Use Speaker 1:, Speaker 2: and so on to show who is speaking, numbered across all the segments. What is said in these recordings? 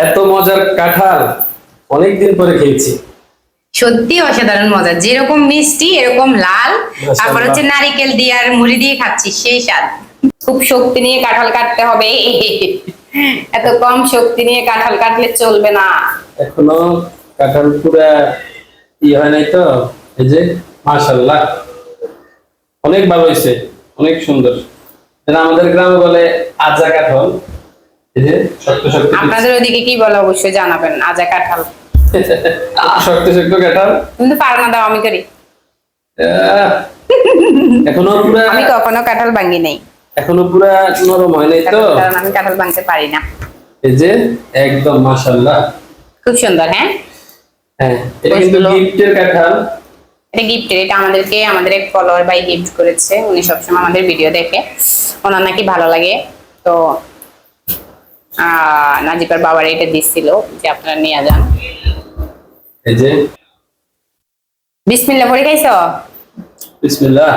Speaker 1: এত মজার কাঁঠাল অনেকদিন পরে খেয়েছি।
Speaker 2: সত্যি অসাধারণ মজা। যেরকম মিষ্টি এরকম লাল তারপর হচ্ছে নারিকেল দিয়ে আর মুড়ি দিয়ে খাচ্ছি সেই স্বাদ। খুব শক্তি নিয়ে কাঁঠাল কাটতে হবে। এত কম শক্তি নিয়ে কাঁঠাল কাটলে চলবে না।
Speaker 1: এখনও কাঁঠাল পুরা ই হয় নাই তো? এই যে মাশাল্লাহ অনেক ভালো হয়েছে অনেক সুন্দর। আমাদের গ্রামে বলে আজা কাঁঠাল।
Speaker 2: আপনাদের ওদিকে কি বলে অবশ্যই জানাবেন আজা কাঁঠাল।
Speaker 1: শক্ত শক্ত কাঁঠাল।
Speaker 2: কিন্তু পারো না দাও আমি করি।
Speaker 1: এখনও পুরা
Speaker 2: আমি কখনো কাঁঠাল ভাঙি নাই।
Speaker 1: এখনও পুরা নরম হয় নাই তো?
Speaker 2: কারণ আমি কাঁঠাল ভাঙতে পারি না।
Speaker 1: এই যে একদম
Speaker 2: খুব সুন্দর হ্যাঁ?
Speaker 1: হ্যাঁ এটা কিন্তু গিফটের কাঁঠাল।
Speaker 2: এটা গিফটের এটা আমাদেরকে আমাদের এক ফলোয়ার ভাই গিফট করেছে। উনি সবসময় আমাদের ভিডিও দেখে। ওনার নাকি ভালো লাগে। তো আহ, নাজিপার বাবার এটা দিচ্ছিল যে আপনারা নিয়ে যান।
Speaker 1: এই যে?
Speaker 2: বিসমিল্লা পরে খাইছো?
Speaker 1: বিসমিল্লাহ।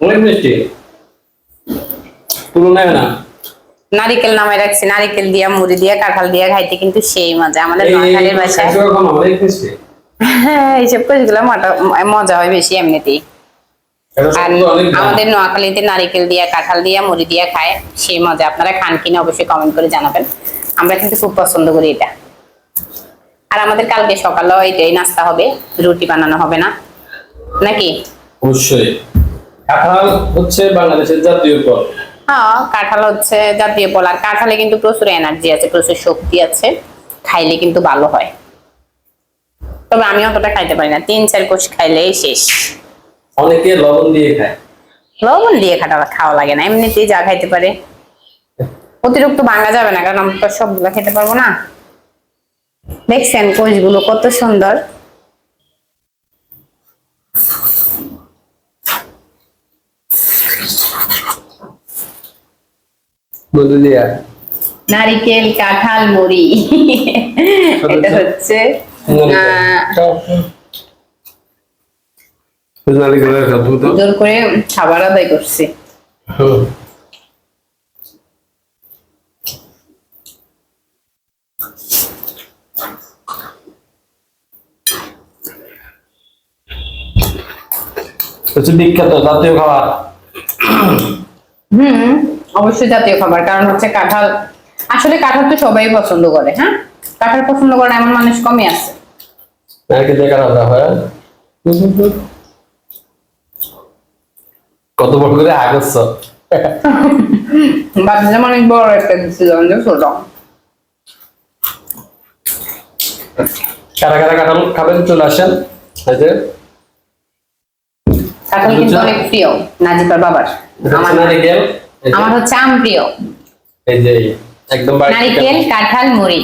Speaker 1: অনেক মিষ্টি। পুরো না?
Speaker 2: নারিকেল নামে রাখছি নারিকেল দিয়া মুড়ি দিয়া কাঁঠাল দিয়া খাইতে কিন্তু সেই মজা। আমাদের নোয়াখালীর বাসায়। এইসব কোষগুলো মজা হয় বেশি এমনিতেই। আর। আমাদের নোয়াখালীতে নারিকেল দিয়া কাঁঠাল দিয়া মুড়ি দিয়া খায় সেই মজা। আপনারা খান কিনা অবশ্যই কমেন্ট করে জানাবেন। আমরা কিন্তু খুব পছন্দ করি এটা। আর আমাদের কালকে সকালেও এটাই নাস্তা হবে রুটি বানানো হবে না। নাকি?
Speaker 1: অবশ্যই। কাঁঠাল হচ্ছে বাংলাদেশের জাতীয় ফল।
Speaker 2: হ্যাঁ কাঁঠাল হচ্ছে জাতীয় ফল। আর কাঁঠালে কিন্তু প্রচুর এনার্জি আছে প্রচুর শক্তি আছে। খাইলে কিন্তু ভালো হয়। তবে আমি অতটা খাইতে পারি না। তিন চার কোষ খাইলেই শেষ।
Speaker 1: অনেকে লবণ দিয়ে খায়।
Speaker 2: লবণ দিয়ে খাটা খাওয়া লাগে না। এমনিতেই যা খাইতে পারে। অতিরিক্ত ভাঙা যাবে না কারণ আমরা তো সবগুলো খেতে পারব না। দেখছেন কোষগুলো কত সুন্দর। নারিকেল কাঁঠাল মুড়ি। এটা হচ্ছে জোর করে খাবার আদায় করছি।
Speaker 1: হচ্ছে বিখ্যাত জাতীয় খাবার।
Speaker 2: হুম অবশ্যই জাতীয় খাবার কারণ হচ্ছে কাঁঠাল আসলে কাঁঠাল তো সবাই পছন্দ করে হ্যাঁ? কাঁঠাল পছন্দ করে এমন মানুষ কমই আছে।
Speaker 1: হয় কত বড় করে আগস্ট
Speaker 2: বাচ্চা যেমন অনেক বড় একটা দিচ্ছিল ছোট
Speaker 1: কারা কারা কাঁঠাল খাবেন চলে আসেন। এই যে।
Speaker 2: কাঁঠাল কিন্তু অনেক প্রিয় নাজিপার বাবার। আমার
Speaker 1: নারিকেল।
Speaker 2: আমার হচ্ছে আম প্রিয়।
Speaker 1: এই যে একদম
Speaker 2: নারিকেল কাঁঠাল মুড়ি।